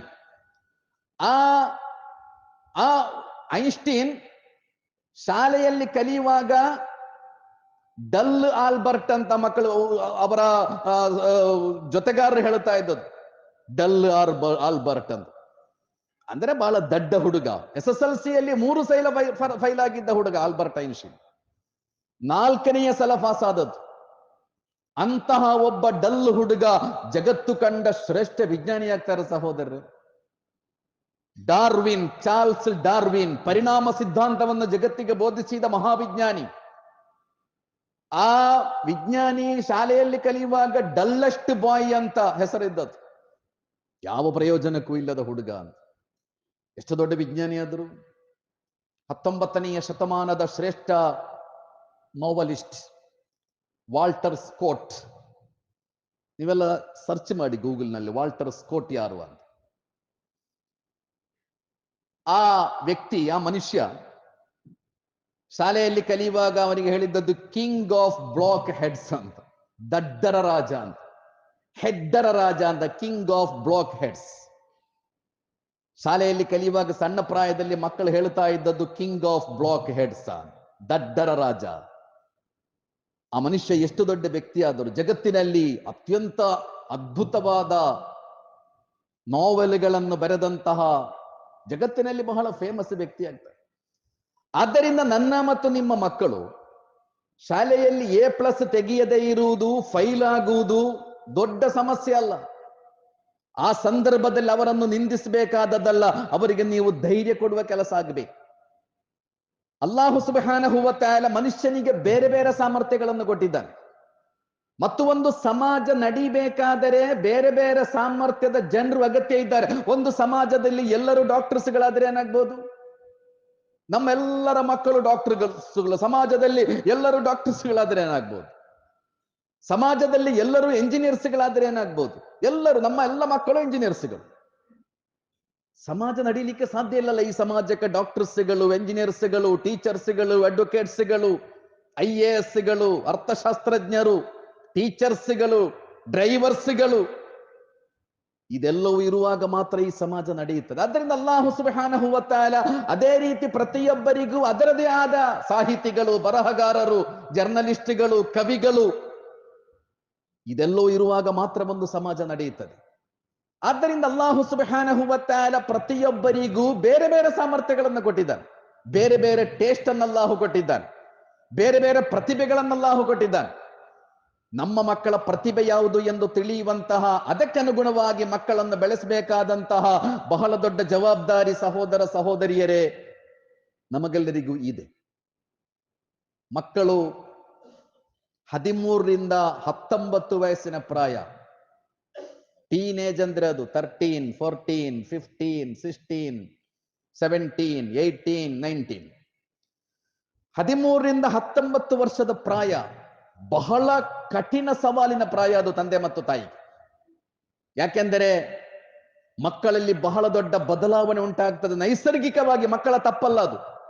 ಆ ಆ ಐನ್ಸ್ಟೀನ್ ಶಾಲೆಯಲ್ಲಿ ಕಲಿಯುವಾಗ ಡಲ್ ಆಲ್ಬರ್ಟ್ ಅಂತ ಮಕ್ಕಳು ಅವರ ಜೊತೆಗಾರರು ಹೇಳ್ತಾ ಇದ್ದದ್ದು. ಡಲ್ ಆಲ್ಬರ್ಟ್ ಅಂತ. ಅಂದ್ರೆ ಬಹಳ ದಡ್ಡ ಹುಡುಗ. ಎಸ್ ಎಸ್ ಎಲ್ ಸಿಯಲ್ಲಿ ಮೂರು ಸೈಲ ಫೈಲ್ ಆಗಿದ್ದ ಹುಡುಗ ಆಲ್ಬರ್ಟ್ ಐನ್ಶಿನ್ ನಾಲ್ಕನೆಯ ಸಲ ಪಾಸ್ ಆದದ್ದು ಅಂತಹ ಒಬ್ಬ ಡಲ್ ಹುಡುಗ ಜಗತ್ತು ಕಂಡ ಶ್ರೇಷ್ಠ ವಿಜ್ಞಾನಿಯಾಗ್ತಾರೆ ಸಹೋದರರು? ಡಾರ್ವಿನ್, ಚಾರ್ಲ್ಸ್ ಡಾರ್ವಿನ್, ಪರಿಣಾಮ ಸಿದ್ಧಾಂತವನ್ನು ಜಗತ್ತಿಗೆ ಬೋಧಿಸಿದ ಮಹಾವಿಜ್ಞಾನಿ. ಆ ವಿಜ್ಞಾನಿ ಶಾಲೆಯಲ್ಲಿ ಕಲಿಯುವಾಗ ಡಲ್ಲಸ್ಟ್ ಬಾಯ್ ಅಂತ ಹೆಸರಿದ್ದದ್ದು. ಯಾವ ಪ್ರಯೋಜನಕ್ಕೂ ಇಲ್ಲದ ಹುಡುಗ ಅಂತ. ಎಷ್ಟು ದೊಡ್ಡ ವಿಜ್ಞಾನಿ ಆದರು. ಹತ್ತೊಂಬತ್ತನೆಯ ಶತಮಾನದ ಶ್ರೇಷ್ಠ ನೋವಲಿಸ್ಟ್ ವಾಲ್ಟರ್ ಸ್ಕೋಟ್. ನೀವೆಲ್ಲ ಸರ್ಚ್ ಮಾಡಿ ಗೂಗಲ್ನಲ್ಲಿ ವಾಲ್ಟರ್ ಸ್ಕೋಟ್ ಯಾರು ಅಂತ. ಆ ವ್ಯಕ್ತಿ, ಆ ಮನುಷ್ಯ ಶಾಲೆಯಲ್ಲಿ ಕಲಿಯುವಾಗ ಅವನಿಗೆ ಹೇಳಿದ್ದದ್ದು ಕಿಂಗ್ ಆಫ್ ಬ್ಲಾಕ್ ಹೆಡ್ಸ್ ಅಂತ, ದಡ್ಡರ ರಾಜ ಅಂತ. ಹೆಡ್ಡರ ರಾಜ ಅಂತ ಕಿಂಗ್ ಆಫ್ ಬ್ಲಾಕ್ ಹೆಡ್ಸ್ ಶಾಲೆಯಲ್ಲಿ ಕಲಿಯುವಾಗ ಸಣ್ಣ ಪ್ರಾಯದಲ್ಲಿ ಮಕ್ಕಳು ಹೇಳ್ತಾ ಇದ್ದದ್ದು ಕಿಂಗ್ ಆಫ್ ಬ್ಲಾಕ್ ಹೆಡ್ಸ್ ದಡ್ಡರ ರಾಜ. ಆ ಮನುಷ್ಯ ಎಷ್ಟು ದೊಡ್ಡ ವ್ಯಕ್ತಿ ಆದರು ಜಗತ್ತಿನಲ್ಲಿ ಅತ್ಯಂತ ಅದ್ಭುತವಾದ ನಾವೆಲ್ಗಳನ್ನು ಬರೆದಂತಹ ಜಗತ್ತಿನಲ್ಲಿ ಬಹಳ ಫೇಮಸ್ ವ್ಯಕ್ತಿ ಆಗ್ತಾರೆ ಆದ್ದರಿಂದ ನನ್ನ ಮತ್ತು ನಿಮ್ಮ ಮಕ್ಕಳು ಶಾಲೆಯಲ್ಲಿ ಎ ಪ್ಲಸ್ ತೆಗೆಯದೇ ಇರುವುದು ಫೈಲ್ ಆಗುವುದು ದೊಡ್ಡ ಸಮಸ್ಯೆ ಅಲ್ಲ. ಆ ಸಂದರ್ಭದಲ್ಲಿ ಅವರನ್ನು ನಿಂದಿಸಬೇಕಾದದ್ದಲ್ಲ, ಅವರಿಗೆ ನೀವು ಧೈರ್ಯ ಕೊಡುವ ಕೆಲಸ ಆಗಬೇಕು. ಅಲ್ಲಾಹು ಸುಬಹಾನ ಹೂವತ್ತಾಯಲ ಮನುಷ್ಯನಿಗೆ ಬೇರೆ ಬೇರೆ ಸಾಮರ್ಥ್ಯಗಳನ್ನು ಕೊಟ್ಟಿದ್ದಾನೆ. ಮತ್ತು ಒಂದು ಸಮಾಜ ನಡಿಬೇಕಾದರೆ ಬೇರೆ ಬೇರೆ ಸಾಮರ್ಥ್ಯದ ಜನರು ಅಗತ್ಯ ಇದ್ದಾರೆ. ಒಂದು ಸಮಾಜದಲ್ಲಿ ಎಲ್ಲರೂ ಡಾಕ್ಟರ್ಸ್ಗಳಾದ್ರೆ ಏನಾಗ್ಬೋದು? ನಮ್ಮೆಲ್ಲರ ಮಕ್ಕಳು ಡಾಕ್ಟರ್ಗಳು, ಸಮಾಜದಲ್ಲಿ ಎಲ್ಲರೂ ಡಾಕ್ಟರ್ಸ್ಗಳಾದ್ರೆ ಏನಾಗ್ಬೋದು? ಸಮಾಜದಲ್ಲಿ ಎಲ್ಲರೂ ಎಂಜಿನಿಯರ್ಸ್ಗಳಾದ್ರೆ ಏನಾಗ್ಬೋದು? ಎಲ್ಲರೂ, ನಮ್ಮ ಎಲ್ಲ ಮಕ್ಕಳು ಎಂಜಿನಿಯರ್ಸ್ಗಳು. ಸಮಾಜ ನಡೀಲಿಕ್ಕೆ ಸಾಧ್ಯ ಇಲ್ಲಲ್ಲ ಈ ಸಮಾಜಕ್ಕೆ ಡಾಕ್ಟರ್ಸ್ಗಳು, ಎಂಜಿನಿಯರ್ಸ್ಗಳು, ಟೀಚರ್ಸ್ಗಳು, ಅಡ್ವೊಕೇಟ್ಸ್ಗಳು, ಐ ಎ ಎಸ್ಗಳು, ಅರ್ಥಶಾಸ್ತ್ರಜ್ಞರು, ಟೀಚರ್ಸ್ಗಳು, ಡ್ರೈವರ್ಸ್ಗಳು. ಇದೆಲ್ಲವೂ ಇರುವಾಗ ಮಾತ್ರ ಈ ಸಮಾಜ ನಡೆಯುತ್ತದೆ. ಆದ್ದರಿಂದ ಅಲ್ಲಾಹು ಸುಬಹಾನ ಹೂವತ್ತಾಯಲ ಅದೇ ರೀತಿ ಪ್ರತಿಯೊಬ್ಬರಿಗೂ ಅದರದೇ ಆದ ಸಾಹಿತಿಗಳು, ಬರಹಗಾರರು, ಜರ್ನಲಿಸ್ಟ್ಗಳು, ಕವಿಗಳು, ಇದೆಲ್ಲವೂ ಇರುವಾಗ ಮಾತ್ರ ಒಂದು ಸಮಾಜ ನಡೆಯುತ್ತದೆ. ಆದ್ದರಿಂದ ಅಲ್ಲಾಹು ಸುಬಹಾನ ಹೂವತ್ತಾಯಲ ಪ್ರತಿಯೊಬ್ಬರಿಗೂ ಬೇರೆ ಬೇರೆ ಸಾಮರ್ಥ್ಯಗಳನ್ನು ಕೊಟ್ಟಿದ್ದಾನೆ. ಬೇರೆ ಬೇರೆ ಟೇಸ್ಟ್ ಅನ್ನು ಅಲ್ಲಾಹು ಕೊಟ್ಟಿದ್ದಾನೆ. ಬೇರೆ ಬೇರೆ ಪ್ರತಿಭೆಗಳನ್ನು ಅಲ್ಲಾಹು ಕೊಟ್ಟಿದ್ದಾನೆ. ನಮ್ಮ ಮಕ್ಕಳ ಪ್ರತಿಭೆ ಯಾವುದು ಎಂದು ತಿಳಿಯುವಂತಹ ಅದಕ್ಕನುಗುಣವಾಗಿ ಮಕ್ಕಳನ್ನು ಬೆಳೆಸಬೇಕಾದಂತಹ ಬಹಳ ದೊಡ್ಡ ಜವಾಬ್ದಾರಿ ಸಹೋದರ ಸಹೋದರಿಯರೇ, ನಮಗೆಲ್ಲರಿಗೂ ಇದೆ. ಮಕ್ಕಳು ಹದಿಮೂರರಿಂದ ಹತ್ತೊಂಬತ್ತು ವಯಸ್ಸಿನ ಪ್ರಾಯ. ಟೀನೇಜ್ ಅಂದ್ರೆ ಅದು thirteen fourteen fifteen sixteen seventeen eighteen nineteen ಹದಿಮೂರರಿಂದ ಹತ್ತೊಂಬತ್ತು ವರ್ಷದ ಪ್ರಾಯ ಬಹಳ ಕಠಿಣ ಸವಾಲಿನ ಪ್ರಾಯ ಅದು ತಂದೆ ಮತ್ತು ತಾಯಿ. ಯಾಕೆಂದರೆ ಮಕ್ಕಳಲ್ಲಿ ಬಹಳ ದೊಡ್ಡ ಬದಲಾವಣೆ ಉಂಟಾಗ್ತದೆ. ನೈಸರ್ಗಿಕವಾಗಿ ಮಕ್ಕಳ ತಪ್ಪಲ್ಲ ಅದು.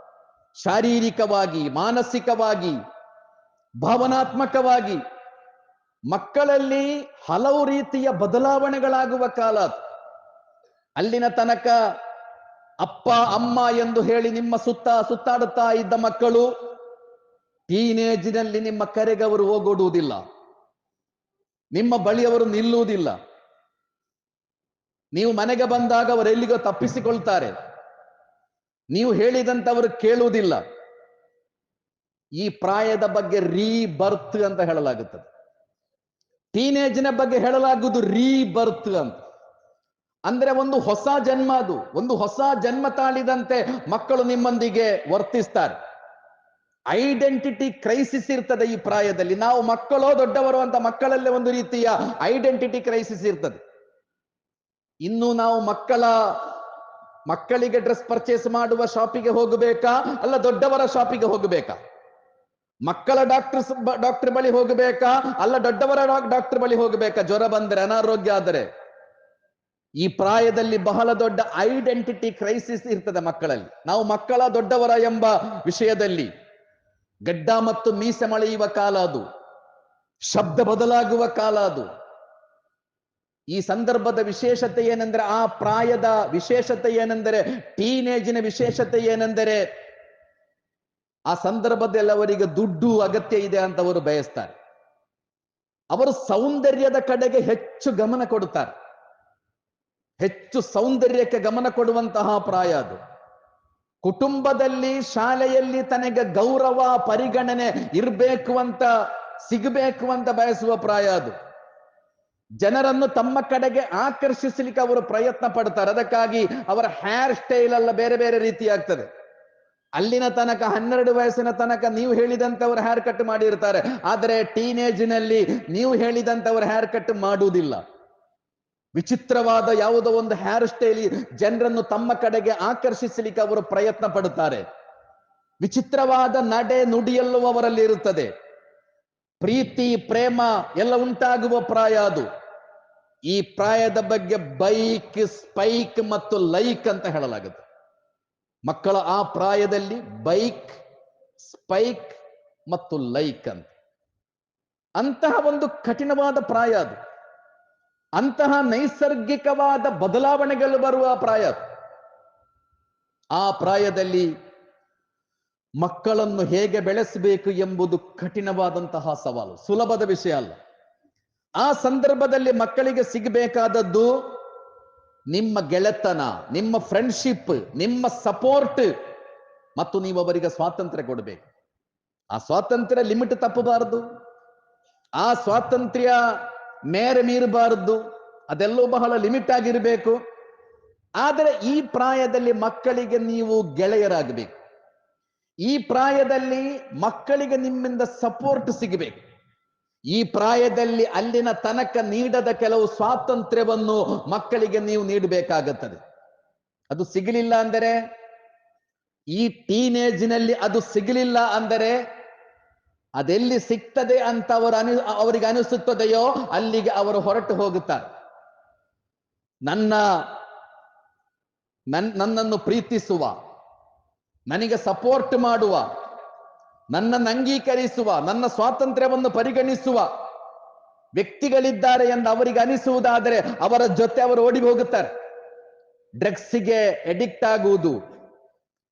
ಶಾರೀರಿಕವಾಗಿ, ಮಾನಸಿಕವಾಗಿ, ಭಾವನಾತ್ಮಕವಾಗಿ ಮಕ್ಕಳಲ್ಲಿ ಹಲವು ರೀತಿಯ ಬದಲಾವಣೆಗಳಾಗುವ ಕಾಲ. ಅಲ್ಲಿನ ತನಕ ಅಪ್ಪ, ಅಮ್ಮ ಎಂದು ಹೇಳಿ ನಿಮ್ಮ ಸುತ್ತ ಸುತ್ತಾಡುತ್ತಾ ಇದ್ದ ಮಕ್ಕಳು ಟೀನೇಜಿನಲ್ಲಿ ನಿಮ್ಮ ಕರೆಗೆ ಅವರು ಹೋಗೋಡುವುದಿಲ್ಲ. ನಿಮ್ಮ ಬಳಿ ಅವರು ನಿಲ್ಲುವುದಿಲ್ಲ. ನೀವು ಮನೆಗೆ ಬಂದಾಗ ಅವರು ಎಲ್ಲಿಗೋ ತಪ್ಪಿಸಿಕೊಳ್ತಾರೆ. ನೀವು ಹೇಳಿದಂತವರು ಕೇಳುವುದಿಲ್ಲ. ಈ ಪ್ರಾಯದ ಬಗ್ಗೆ ರೀ ಬರ್ತ್ ಅಂತ ಹೇಳಲಾಗುತ್ತದೆ. ಟೀನೇಜಿನ ಬಗ್ಗೆ ಹೇಳಲಾಗುವುದು ರೀ ಬರ್ತ್ ಅಂತ. ಅಂದ್ರೆ ಒಂದು ಹೊಸ ಜನ್ಮ ಅದು. ಒಂದು ಹೊಸ ಜನ್ಮ ತಾಳಿದಂತೆ ಮಕ್ಕಳು ನಿಮ್ಮೊಂದಿಗೆ ವರ್ತಿಸ್ತಾರೆ. ಐಡೆಂಟಿಟಿ ಕ್ರೈಸಿಸ್ ಇರ್ತದೆ ಈ ಪ್ರಾಯದಲ್ಲಿ. ನಾವು ಮಕ್ಕಳೋ ದೊಡ್ಡವರು ಅಂತ ಮಕ್ಕಳಲ್ಲೇ ಒಂದು ರೀತಿಯ ಐಡೆಂಟಿಟಿ ಕ್ರೈಸಿಸ್ ಇರ್ತದೆ. ಇನ್ನು ನಾವು ಮಕ್ಕಳ, ಮಕ್ಕಳಿಗೆ ಡ್ರೆಸ್ ಪರ್ಚೇಸ್ ಮಾಡುವ ಶಾಪಿಗೆ ಹೋಗಬೇಕಾ? ಅಲ್ಲ ದೊಡ್ಡವರ ಶಾಪಿಗೆ ಹೋಗಬೇಕಾ? ಮಕ್ಕಳ ಡಾಕ್ಟರ್ ಡಾಕ್ಟರ್ ಬಳಿ ಹೋಗಬೇಕಾ? ಅಲ್ಲ ದೊಡ್ಡವರ ಡಾಕ್ಟರ್ ಬಳಿ ಹೋಗಬೇಕಾ? ಜ್ವರ ಬಂದರೆ, ಅನಾರೋಗ್ಯ ಆದರೆ. ಈ ಪ್ರಾಯದಲ್ಲಿ ಬಹಳ ದೊಡ್ಡ ಐಡೆಂಟಿಟಿ ಕ್ರೈಸಿಸ್ ಇರ್ತದೆ ಮಕ್ಕಳಲ್ಲಿ. ನಾವು ಮಕ್ಕಳ ದೊಡ್ಡವರ ಎಂಬ ವಿಷಯದಲ್ಲಿ. ಗಡ್ಡ ಮತ್ತು ಮೀಸೆ ಮಳೆಯುವ ಕಾಲ ಅದು. ಶಬ್ದ ಬದಲಾಗುವ ಕಾಲ ಅದು. ಈ ಸಂದರ್ಭದ ವಿಶೇಷತೆ ಏನೆಂದರೆ ಆ ಪ್ರಾಯದ ವಿಶೇಷತೆ ಏನೆಂದರೆ, ಟೀನೇಜಿನ ವಿಶೇಷತೆ ಏನೆಂದರೆ, ಆ ಸಂದರ್ಭದಲ್ಲಿ ಅವರಿಗೆ ದುಡ್ಡು ಅಗತ್ಯ ಇದೆ ಅಂತ ಅವರು ಬಯಸ್ತಾರೆ. ಅವರು ಸೌಂದರ್ಯದ ಕಡೆಗೆ ಹೆಚ್ಚು ಗಮನ ಕೊಡುತ್ತಾರೆ. ಹೆಚ್ಚು ಸೌಂದರ್ಯಕ್ಕೆ ಗಮನ ಕೊಡುವಂತಹ ಪ್ರಾಯ ಅದು. ಕುಟುಂಬದಲ್ಲಿ ಶಾಲೆಯಲ್ಲಿ ತನಗೆ ಗೌರವ, ಪರಿಗಣನೆ ಇರಬೇಕು ಅಂತ, ಸಿಗಬೇಕು ಅಂತ ಬಯಸುವ ಪ್ರಾಯ ಅದು. ಜನರನ್ನು ತಮ್ಮ ಕಡೆಗೆ ಆಕರ್ಷಿಸಲಿಕ್ಕೆ ಅವರು ಪ್ರಯತ್ನ ಪಡ್ತಾರೆ. ಅದಕ್ಕಾಗಿ ಅವರ ಹೇರ್ ಸ್ಟೈಲ್ ಎಲ್ಲ ಬೇರೆ ಬೇರೆ ರೀತಿ ಆಗ್ತದೆ ಅಲ್ಲಿನ ತನಕ, ಹನ್ನೆರಡು ವಯಸ್ಸಿನ ತನಕ ನೀವು ಹೇಳಿದಂತೆ ಅವರು ಹೇರ್ ಕಟ್ ಮಾಡಿರ್ತಾರೆ. ಆದರೆ ಟೀನೇಜಿನಲ್ಲಿ ನೀವು ಹೇಳಿದಂತೆ ಅವರು ಹೇರ್ ಕಟ್ ಮಾಡುವುದಿಲ್ಲ. ವಿಚಿತ್ರವಾದ ಯಾವುದೋ ಒಂದು ಹೇರ್ ಸ್ಟೈಲ್ ಜನರನ್ನು ತಮ್ಮ ಕಡೆಗೆ ಆಕರ್ಷಿಸಲಿಕ್ಕೆ ಅವರು ಪ್ರಯತ್ನ ಪಡುತ್ತಾರೆ. ವಿಚಿತ್ರವಾದ ನಡೆ ನುಡಿಯಲ್ಲೂ ಅವರಲ್ಲಿ ಇರುತ್ತದೆ. ಪ್ರೀತಿ, ಪ್ರೇಮ ಎಲ್ಲ ಉಂಟಾಗುವ ಪ್ರಾಯ ಅದು. ಈ ಪ್ರಾಯದ ಬಗ್ಗೆ ಬೈಕ್, ಸ್ಪೈಕ್ ಮತ್ತು ಲೈಕ್ ಅಂತ ಹೇಳಲಾಗುತ್ತೆ ಮಕ್ಕಳ ಆ ಪ್ರಾಯದಲ್ಲಿ ಬೈಕ್, ಸ್ಪೈಕ್ ಮತ್ತು ಲೈಕ್ ಅಂತ. ಅಂತಹ ಒಂದು ಕಠಿಣವಾದ ಪ್ರಾಯ ಅದು. ಅಂತಹ ನೈಸರ್ಗಿಕವಾದ ಬದಲಾವಣೆಗಳು ಬರುವ ಪ್ರಾಯ. ಆ ಪ್ರಾಯದಲ್ಲಿ ಮಕ್ಕಳನ್ನು ಹೇಗೆ ಬೆಳೆಸಬೇಕು ಎಂಬುದು ಕಠಿಣವಾದಂತಹ ಸವಾಲು, ಸುಲಭದ ವಿಷಯ ಅಲ್ಲ. ಆ ಸಂದರ್ಭದಲ್ಲಿ ಮಕ್ಕಳಿಗೆ ಸಿಗಬೇಕಾದದ್ದು ನಿಮ್ಮ ಗೆಳೆತನ, ನಿಮ್ಮ ಫ್ರೆಂಡ್ಶಿಪ್ ನಿಮ್ಮ ಸಪೋರ್ಟ್ ಮತ್ತು ನೀವು ಅವರಿಗೆ ಸ್ವಾತಂತ್ರ್ಯ ಕೊಡಬೇಕು. ಆ ಸ್ವಾತಂತ್ರ್ಯ ಲಿಮಿಟ್ ತಪ್ಪಬಾರದು. ಆ ಸ್ವಾತಂತ್ರ್ಯ ಮೇರೆ ಮೀರಬಾರದು ಅದೆಲ್ಲೋ ಬಹಳ ಲಿಮಿಟ್ ಆಗಿರಬೇಕು. ಆದರೆ ಈ ಪ್ರಾಯದಲ್ಲಿ ಮಕ್ಕಳಿಗೆ ನೀವು ಗೆಳೆಯರಾಗಬೇಕು. ಈ ಪ್ರಾಯದಲ್ಲಿ ಮಕ್ಕಳಿಗೆ ನಿಮ್ಮಿಂದ ಸಪೋರ್ಟ್ ಸಿಗಬೇಕು. ಈ ಪ್ರಾಯದಲ್ಲಿ ಅಲ್ಲಿನ ತನಕ ನೀಡದ ಕೆಲವು ಸ್ವಾತಂತ್ರ್ಯವನ್ನು ಮಕ್ಕಳಿಗೆ ನೀವು ನೀಡಬೇಕಾಗುತ್ತದೆ. ಅದು ಸಿಗಲಿಲ್ಲ ಅಂದರೆ, ಈ ಟೀನೇಜ್ನಲ್ಲಿ ಅದು ಸಿಗಲಿಲ್ಲ ಅಂದರೆ ಅದೆಲ್ಲಿ ಸಿಗ್ತದೆ ಅಂತ ಅವರು ಅನಿ, ಅವರಿಗೆ ಅನಿಸುತ್ತದೆಯೋ ಅಲ್ಲಿಗೆ ಅವರು ಹೊರಟು ಹೋಗುತ್ತಾರೆ. ನನ್ನ, ನನ್, ನನ್ನನ್ನು ಪ್ರೀತಿಸುವ, ನನಗೆ ಸಪೋರ್ಟ್ ಮಾಡುವ, ನನ್ನನ್ನು ಅಂಗೀಕರಿಸುವ, ನನ್ನ ಸ್ವಾತಂತ್ರ್ಯವನ್ನು ಪರಿಗಣಿಸುವ ವ್ಯಕ್ತಿಗಳಿದ್ದಾರೆ ಎಂದು ಅವರಿಗೆ ಅನಿಸುವುದಾದರೆ ಅವರ ಜೊತೆ ಅವರು ಓಡಿ ಹೋಗುತ್ತಾರೆ. ಡ್ರಗ್ಸಿಗೆ ಎಡಿಕ್ಟ್ ಆಗುವುದು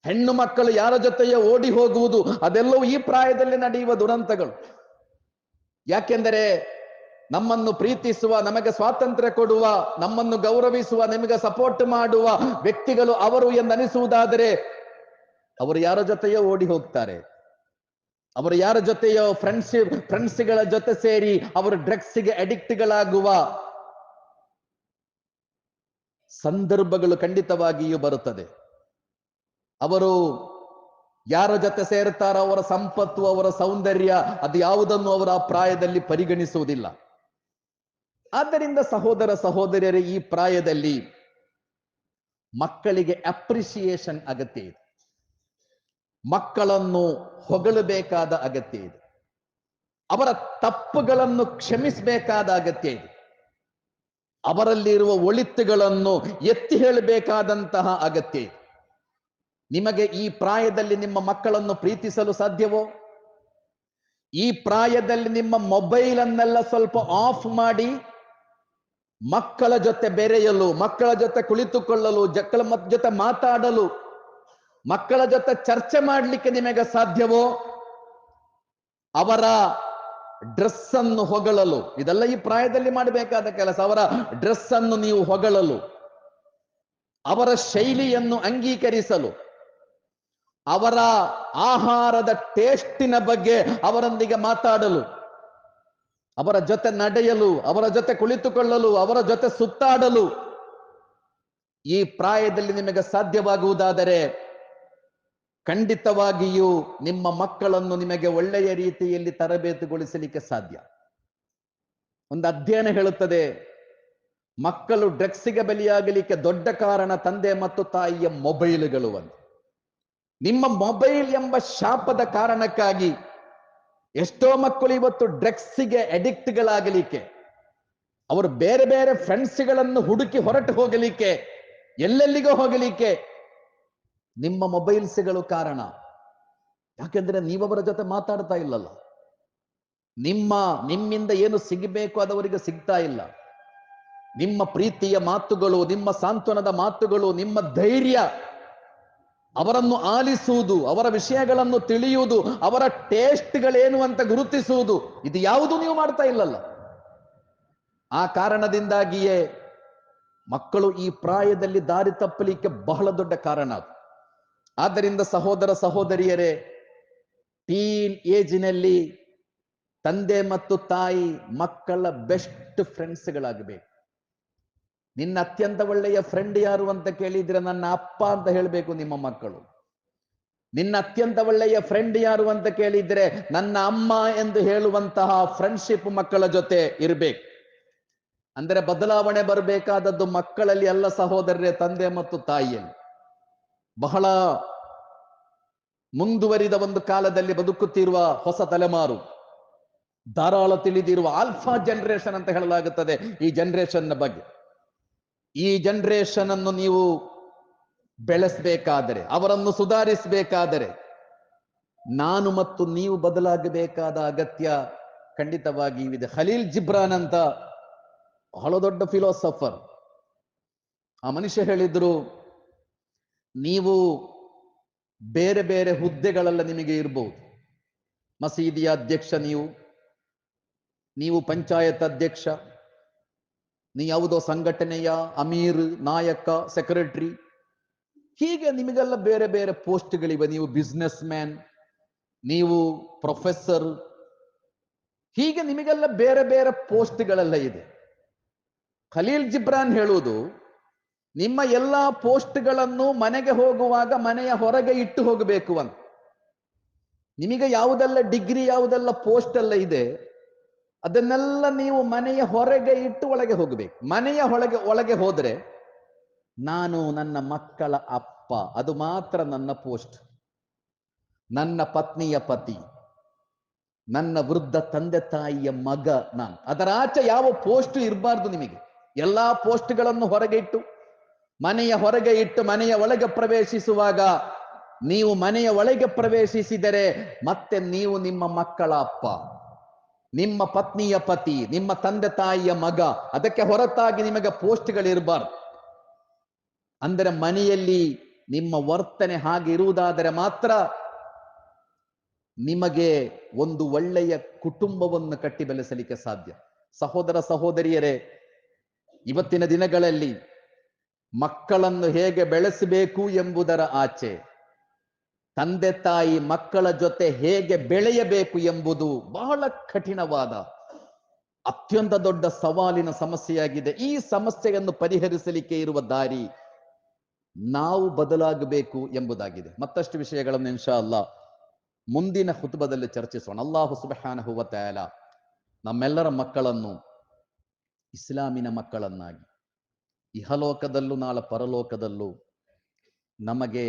ಹೆಣ್ಣು ಮಕ್ಕಳು ಯಾರ ಜೊತೆಯೋ ಓಡಿ ಹೋಗುವುದು, ಅದೆಲ್ಲವೂ ಈ ಪ್ರಾಯದಲ್ಲಿ ನಡೆಯುವ ದುರಂತಗಳು. ಯಾಕೆಂದರೆ ನಮ್ಮನ್ನು ಪ್ರೀತಿಸುವ, ನಮಗೆ ಸ್ವಾತಂತ್ರ್ಯ ಕೊಡುವ, ನಮ್ಮನ್ನು ಗೌರವಿಸುವ, ನಿಮಗೆ ಸಪೋರ್ಟ್ ಮಾಡುವ ವ್ಯಕ್ತಿಗಳು ಅವರು ಎಂದನಿಸುವುದಾದರೆ ಅವರು ಯಾರ ಜೊತೆಯೋ ಓಡಿ ಹೋಗ್ತಾರೆ. ಅವರು ಯಾರ ಜೊತೆಯೋ ಫ್ರೆಂಡ್ಶಿಪ್ ಫ್ರೆಂಡ್ಸ್ಗಳ ಜೊತೆ ಸೇರಿ ಅವರು ಡ್ರಗ್ಸ್ಗೆ ಅಡಿಕ್ಟ್ಗಳಾಗುವ ಸಂದರ್ಭಗಳು ಖಂಡಿತವಾಗಿಯೂ ಬರುತ್ತದೆ. ಅವರು ಯಾರ ಜೊತೆ ಸೇರ್ತಾರೋ ಅವರ ಸಂಪತ್ತು, ಅವರ ಸೌಂದರ್ಯ ಅದು ಯಾವುದನ್ನು ಅವರ ಪ್ರಾಯದಲ್ಲಿ ಪರಿಗಣಿಸುವುದಿಲ್ಲ. ಆದ್ದರಿಂದ ಸಹೋದರ ಸಹೋದರಿಯರೇ, ಈ ಪ್ರಾಯದಲ್ಲಿ ಮಕ್ಕಳಿಗೆ ಅಪ್ರಿಸಿಯೇಷನ್ ಅಗತ್ಯ ಇದೆ. ಮಕ್ಕಳನ್ನು ಹೊಗಳಬೇಕಾದ ಅಗತ್ಯ ಇದೆ. ಅವರ ತಪ್ಪುಗಳನ್ನು ಕ್ಷಮಿಸಬೇಕಾದ ಅಗತ್ಯ ಇದೆ. ಅವರಲ್ಲಿರುವ ಒಳಿತುಗಳನ್ನು ಎತ್ತಿ ಹೇಳಬೇಕಾದಂತಹ ಅಗತ್ಯ ಇದೆ. ನಿಮಗೆ ಈ ಪ್ರಾಯದಲ್ಲಿ ನಿಮ್ಮ ಮಕ್ಕಳನ್ನು ಪ್ರೀತಿಸಲು ಸಾಧ್ಯವೋ? ಈ ಪ್ರಾಯದಲ್ಲಿ ನಿಮ್ಮ ಮೊಬೈಲ್ ಅನ್ನೆಲ್ಲ ಸ್ವಲ್ಪ ಆಫ್ ಮಾಡಿ ಮಕ್ಕಳ ಜೊತೆ ಬೆರೆಯಲು, ಮಕ್ಕಳ ಜೊತೆ ಕುಳಿತುಕೊಳ್ಳಲು, ಜಕ್ಕಳ ಜೊತೆ ಮಾತಾಡಲು, ಮಕ್ಕಳ ಜೊತೆ ಚರ್ಚೆ ಮಾಡಲಿಕ್ಕೆ ನಿಮಗೆ ಸಾಧ್ಯವೋ? ಅವರ ಡ್ರೆಸ್ ಅನ್ನು ಹೊಗಳಲು. ಇದೆಲ್ಲ ಈ ಪ್ರಾಯದಲ್ಲಿ ಮಾಡಬೇಕಾದ ಕೆಲಸ. ಅವರ ಡ್ರೆಸ್ ಅನ್ನು ನೀವು ಹೊಗಳಲು. ಅವರ ಶೈಲಿಯನ್ನು ಅಂಗೀಕರಿಸಲು. ಅವರ ಆಹಾರದ ಟೇಸ್ಟಿನ ಬಗ್ಗೆ ಅವರೊಂದಿಗೆ ಮಾತಾಡಲು, ಅವರ ಜೊತೆ ನಡೆಯಲು, ಅವರ ಜೊತೆ ಕುಳಿತುಕೊಳ್ಳಲು, ಅವರ ಜೊತೆ ಸುತ್ತಾಡಲು ಈ ಪ್ರಾಯದಲ್ಲಿ ನಿಮಗೆ ಸಾಧ್ಯವಾಗುವುದಾದರೆ ಖಂಡಿತವಾಗಿಯೂ ನಿಮ್ಮ ಮಕ್ಕಳನ್ನು ನಿಮಗೆ ಒಳ್ಳೆಯ ರೀತಿಯಲ್ಲಿ ತರಬೇತುಗೊಳಿಸಲಿಕ್ಕೆ ಸಾಧ್ಯ. ಒಂದು ಅಧ್ಯಯನ ಹೇಳುತ್ತದೆ, ಮಕ್ಕಳು ಡ್ರಗ್ಸಿಗೆ ಬಲಿಯಾಗಲಿಕ್ಕೆ ದೊಡ್ಡ ಕಾರಣ ತಂದೆ ಮತ್ತು ತಾಯಿಯ ಮೊಬೈಲ್ಗಳು ಅಂತ ನಿಮ್ಮ ಮೊಬೈಲ್ ಎಂಬ ಶಾಪದ ಕಾರಣಕ್ಕಾಗಿ ಎಷ್ಟೋ ಮಕ್ಕಳು ಇವತ್ತು ಡ್ರಗ್ಸಿಗೆ ಅಡಿಕ್ಟ್ಗಳಾಗಲಿಕ್ಕೆ, ಅವರು ಬೇರೆ ಬೇರೆ ಫ್ರೆಂಡ್ಸ್ಗಳನ್ನು ಹುಡುಕಿ ಹೊರಟು ಹೋಗಲಿಕ್ಕೆ, ಎಲ್ಲೆಲ್ಲಿಗೋ ಹೋಗಲಿಕ್ಕೆ ನಿಮ್ಮ ಮೊಬೈಲ್ಸ್ಗಳು ಕಾರಣ. ಯಾಕೆಂದ್ರೆ ನೀವವರ ಜೊತೆ ಮಾತಾಡ್ತಾ ಇಲ್ಲಲ್ಲ. ನಿಮ್ಮ, ನಿಮ್ಮಿಂದ ಏನು ಸಿಗಬೇಕು ಅದವರಿಗೆ ಸಿಗ್ತಾ ಇಲ್ಲ. ನಿಮ್ಮ ಪ್ರೀತಿಯ ಮಾತುಗಳು, ನಿಮ್ಮ ಸಾಂತ್ವನದ ಮಾತುಗಳು, ನಿಮ್ಮ ಧೈರ್ಯ ಅವರನ್ನು ಆಲಿಸುವುದು, ಅವರ ವಿಷಯಗಳನ್ನು ತಿಳಿಯುವುದು, ಅವರ ಟೇಸ್ಟ್ಗಳೇನು ಅಂತ ಗುರುತಿಸುವುದು, ಇದು ಯಾವುದು ನೀವು ಮಾಡ್ತಾ ಇಲ್ಲಲ್ಲ. ಆ ಕಾರಣದಿಂದಾಗಿಯೇ ಮಕ್ಕಳು ಈ ಪ್ರಾಯದಲ್ಲಿ ದಾರಿ ತಪ್ಪಲಿಕ್ಕೆ ಬಹಳ ದೊಡ್ಡ ಕಾರಣ ಅದು. ಆದ್ದರಿಂದ ಸಹೋದರ ಸಹೋದರಿಯರೇ, ಟೀನ್ ಏಜಿನಲ್ಲಿ ತಂದೆ ಮತ್ತು ತಾಯಿ ಮಕ್ಕಳ ಬೆಸ್ಟ್ ಫ್ರೆಂಡ್ಸ್ಗಳಾಗಬೇಕು. ನಿನ್ನ ಅತ್ಯಂತ ಒಳ್ಳೆಯ ಫ್ರೆಂಡ್ ಯಾರು ಅಂತ ಕೇಳಿದ್ರೆ ನನ್ನ ಅಪ್ಪ ಅಂತ ಹೇಳಬೇಕು ನಿಮ್ಮ ಮಕ್ಕಳು. ನಿನ್ನ ಅತ್ಯಂತ ಒಳ್ಳೆಯ ಫ್ರೆಂಡ್ ಯಾರು ಅಂತ ಕೇಳಿದ್ರೆ ನನ್ನ ಅಮ್ಮ ಎಂದು ಹೇಳುವಂತಹ ಫ್ರೆಂಡ್ಶಿಪ್ ಮಕ್ಕಳ ಜೊತೆ ಇರಬೇಕು. ಅಂದರೆ ಬದಲಾವಣೆ ಬರಬೇಕಾದದ್ದು ಮಕ್ಕಳಲ್ಲಿ ಎಲ್ಲ ಸಹೋದರರೇ, ತಂದೆ ಮತ್ತು ತಾಯಿಯಲ್ಲಿ. ಬಹಳ ಮುಂದುವರಿದ ಒಂದು ಕಾಲದಲ್ಲಿ ಬದುಕುತ್ತಿರುವ ಹೊಸ ತಲೆಮಾರು. ಧಾರಾಳ ತಿಳಿದಿರುವ ಆಲ್ಫಾ ಜನರೇಷನ್ ಅಂತ ಹೇಳಲಾಗುತ್ತದೆ ಈ ಜನರೇಷನ್ ಬಗ್ಗೆ. ಈ ಜನರೇಷನ್ ಅನ್ನು ನೀವು ಬೆಳೆಸಬೇಕಾದರೆ, ಅವರನ್ನು ಸುಧಾರಿಸಬೇಕಾದರೆ, ನಾನು ಮತ್ತು ನೀವು ಬದಲಾಗಬೇಕಾದ ಅಗತ್ಯ ಖಂಡಿತವಾಗಿ ಇದೆ. ಖಲೀಲ್ ಜಿಬ್ರಾನ್ ಅಂತ ಬಹಳ ದೊಡ್ಡ ಫಿಲಾಸಫರ್ ಆ ಮನುಷ್ಯ ಹೇಳಿದ್ರು, ನೀವು ಬೇರೆ ಬೇರೆ ಹುದ್ದೆಗಳೆಲ್ಲ ನಿಮಗೆ ಇರ್ಬೋದು. ಮಸೀದಿಯ ಅಧ್ಯಕ್ಷ ನೀವು ನೀವು ಪಂಚಾಯತ್ ಅಧ್ಯಕ್ಷ ನೀ ಯಾವುದೋ ಸಂಘಟನೆಯ ಅಮೀರ್, ನಾಯಕ ಸೆಕ್ರೆಟರಿ ಹೀಗೆ ನಿಮಗೆಲ್ಲ ಬೇರೆ ಬೇರೆ ಪೋಸ್ಟ್ಗಳಿವೆ. ನೀವು ಬಿಸ್ನೆಸ್ ಮ್ಯಾನ್ ನೀವು ಪ್ರೊಫೆಸರ್ ಹೀಗೆ ನಿಮಗೆಲ್ಲ ಬೇರೆ ಬೇರೆ ಪೋಸ್ಟ್ಗಳೆಲ್ಲ ಇದೆ. ಖಲೀಲ್ ಜಿಬ್ರಾನ್ ಹೇಳುವುದು, ನಿಮ್ಮ ಎಲ್ಲಾ ಪೋಸ್ಟ್ಗಳನ್ನು ಮನೆಗೆ ಹೋಗುವಾಗ ಮನೆಯ ಹೊರಗೆ ಇಟ್ಟು ಹೋಗಬೇಕು ಅಂತ. ನಿಮಗೆ ಯಾವುದೆಲ್ಲ ಡಿಗ್ರಿ ಯಾವುದೆಲ್ಲ ಪೋಸ್ಟ್ ಎಲ್ಲ ಇದೆ ಅದನ್ನೆಲ್ಲ ನೀವು ಮನೆಯ ಹೊರಗೆ ಇಟ್ಟು ಒಳಗೆ ಹೋಗಬೇಕು. ಮನೆಯ ಒಳಗೆ ಒಳಗೆ ಹೋದ್ರೆ ನಾನು ನನ್ನ ಮಕ್ಕಳ ಅಪ್ಪ, ಅದು ಮಾತ್ರ ನನ್ನ ಪೋಸ್ಟ್. ನನ್ನ ಪತ್ನಿಯ ಪತಿ, ನನ್ನ ವೃದ್ಧ ತಂದೆ ತಾಯಿಯ ಮಗ ನಾನು. ಅದರ ಆಚೆ ಯಾವ ಪೋಸ್ಟ್ ಇರಬಾರ್ದು ನಿಮಗೆ. ಎಲ್ಲಾ ಪೋಸ್ಟ್ಗಳನ್ನು ಹೊರಗೆ ಇಟ್ಟು, ಮನೆಯ ಹೊರಗೆ ಇಟ್ಟು ಮನೆಯ ಒಳಗೆ ಪ್ರವೇಶಿಸುವಾಗ ನೀವು ಮನೆಯ ಒಳಗೆ ಪ್ರವೇಶಿಸಿದರೆ ಮತ್ತೆ ನೀವು ನಿಮ್ಮ ಮಕ್ಕಳ ಅಪ್ಪ. ನಿಮ್ಮ ಪತ್ನಿಯ ಪತಿ, ನಿಮ್ಮ ತಂದೆ ತಾಯಿಯ ಮಗ, ಅದಕ್ಕೆ ಹೊರತಾಗಿ ನಿಮಗೆ ಪೋಸ್ಟ್ಗಳಿರಬಾರ್ದು ಅಂದರೆ ಮನೆಯಲ್ಲಿ ನಿಮ್ಮ ವರ್ತನೆ ಹಾಗೆ ಇರುವುದಾದರೆ ಮಾತ್ರ ನಿಮಗೆ ಒಂದು ಒಳ್ಳೆಯ ಕುಟುಂಬವನ್ನು ಕಟ್ಟಿ ಬೆಳೆಸಲಿಕ್ಕೆ ಸಾಧ್ಯ. ಸಹೋದರ ಸಹೋದರಿಯರೇ, ಇವತ್ತಿನ ದಿನಗಳಲ್ಲಿ ಮಕ್ಕಳನ್ನು ಹೇಗೆ ಬೆಳೆಸಬೇಕು ಎಂಬುದರ ಆಚೆ. ತಂದೆ ತಾಯಿ ಮಕ್ಕಳ ಜೊತೆ ಹೇಗೆ ಬೆಳೆಯಬೇಕು ಎಂಬುದು ಬಹಳ ಕಠಿಣವಾದ, ಅತ್ಯಂತ ದೊಡ್ಡ ಸವಾಲಿನ ಸಮಸ್ಯೆಯಾಗಿದೆ. ಈ ಸಮಸ್ಯೆಯನ್ನು ಪರಿಹರಿಸಲಿಕ್ಕೆ ಇರುವ ದಾರಿ ನಾವು ಬದಲಾಗಬೇಕು ಎಂಬುದಾಗಿದೆ. ಮತ್ತಷ್ಟು ವಿಷಯಗಳನ್ನು ಇನ್ಶಾ ಅಲ್ಲ ಮುಂದಿನ ಹುತುಬದಲ್ಲಿ ಚರ್ಚಿಸೋಣ. ಅಲ್ಲಾಹು ಸುಬಹಾನ ವ ತಆಲ ನಮ್ಮೆಲ್ಲರ ಮಕ್ಕಳನ್ನು ಇಸ್ಲಾಮಿನ ಮಕ್ಕಳನ್ನಾಗಿ, ಇಹಲೋಕದಲ್ಲೂ ನಾಳೆ ಪರಲೋಕದಲ್ಲೂ ನಮಗೆ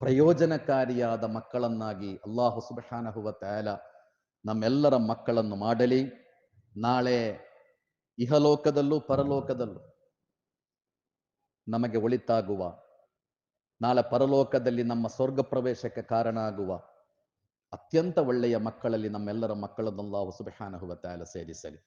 ಪ್ರಯೋಜನಕಾರಿಯಾದ ಮಕ್ಕಳನ್ನಾಗಿ ಅಲ್ಲಾಹು ಸುಬ್ಹಾನಹು ವ ತಆಲ ನಮ್ಮೆಲ್ಲರ ಮಕ್ಕಳನ್ನು ಮಾಡಲಿ. ನಾಳೆ ಇಹಲೋಕದಲ್ಲೂ ಪರಲೋಕದಲ್ಲೂ ನಮಗೆ ಒಳಿತಾಗುವ, ನಾಳೆ ಪರಲೋಕದಲ್ಲಿ ನಮ್ಮ ಸ್ವರ್ಗ ಪ್ರವೇಶಕ್ಕೆ ಕಾರಣ ಆಗುವ ಅತ್ಯಂತ ಒಳ್ಳೆಯ ಮಕ್ಕಳಲ್ಲಿ ನಮ್ಮೆಲ್ಲರ ಮಕ್ಕಳನ್ನು ಅಲ್ಲಾಹು ಸುಬ್ಹಾನಹು ವ ತಆಲ ಸೇರಿಸಲಿ.